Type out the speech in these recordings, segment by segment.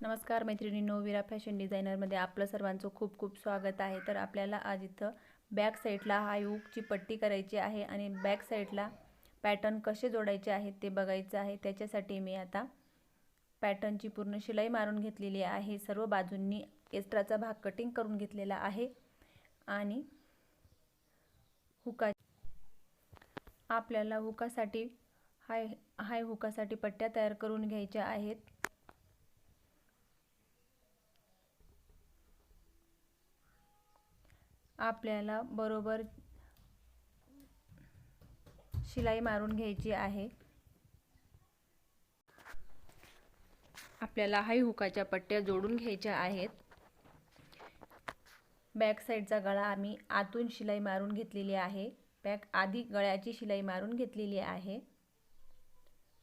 नमस्कार मैत्रिणींनो विरा फॅशन डिझायनरमध्ये आपलं सर्वांचं खूप खूप स्वागत आहे. तर आपल्याला आज इथं बॅक साईडला हा हुकची पट्टी करायची आहे आणि बॅक साईडला पॅटर्न कसे जोडायचे आहेत ते बघायचं आहे. त्याच्यासाठी मी आता पॅटर्नची पूर्ण शिलाई मारून घेतलेली आहे. सर्व बाजूंनी एक्स्ट्राचा भाग कटिंग करून घेतलेला आहे आणि हुका आपल्याला हुकासाठी हाय हाय हुकासाठी पट्ट्या तयार करून घ्यायच्या आहेत. आपल्याला बरोबर शिलाई मारून घ्यायची आहे. आपल्याला हाई हुकाच्या पट्ट्या जोडून घ्यायच्या आहेत. बॅक साईडचा गळा आम्ही आतून शिलाई मारून घेतलेली आहे. बॅक आधी गळ्याची शिलाई मारून घेतलेली आहे.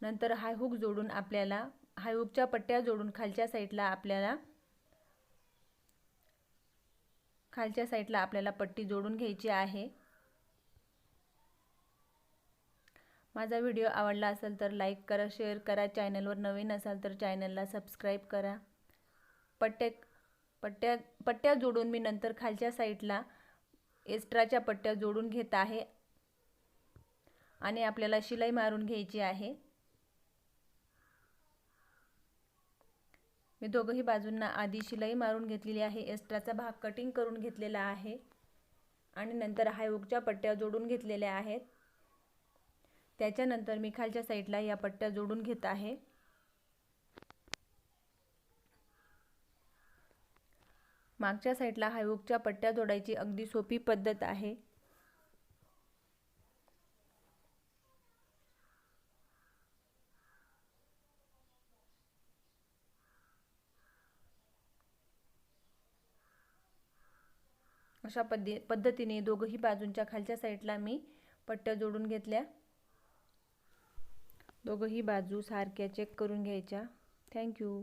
नंतर हाय हुक जोडून आपल्याला हाय हुकच्या पट्ट्या जोडून खालच्या साईडला आपल्याला खालच्या साईडला आपल्याला पट्टी जोडून घ्यायची आहे. माझा व्हिडिओ आवडला असेल तर लाईक करा शेअर करा. चॅनलवर नवीन असाल तर चॅनलला सबस्क्राईब करा. पट्ट्या पट्ट्या पट्ट्या जोडून मी नंतर खालच्या साईडला एक्स्ट्राच्या पट्ट्या जोडून घेत आहे. आणि आपल्याला शिलाई मारून घ्यायची आहे. मी दोघंही बाजूंना आधी शिलाई मारून घेतलेली आहे. एक्स्ट्राचा भाग कटिंग करून घेतलेला आहे. आणि नंतर हायहुकच्या पट्ट्या जोडून घेतलेल्या आहेत. त्याच्यानंतर मी खालच्या साईडला या पट्ट्या जोडून घेत आहे. मागच्या साईडला हायहुकच्या पट्ट्या जोडायची अगदी सोपी पद्धत आहे. अशा पद्धती पद्धतीने दोघंही बाजूंच्या खालच्या साईडला मी पट्ट्या जोडून घेतल्या. दोघंही बाजू सारख्या चेक करून घ्यायच्या. थँक्यू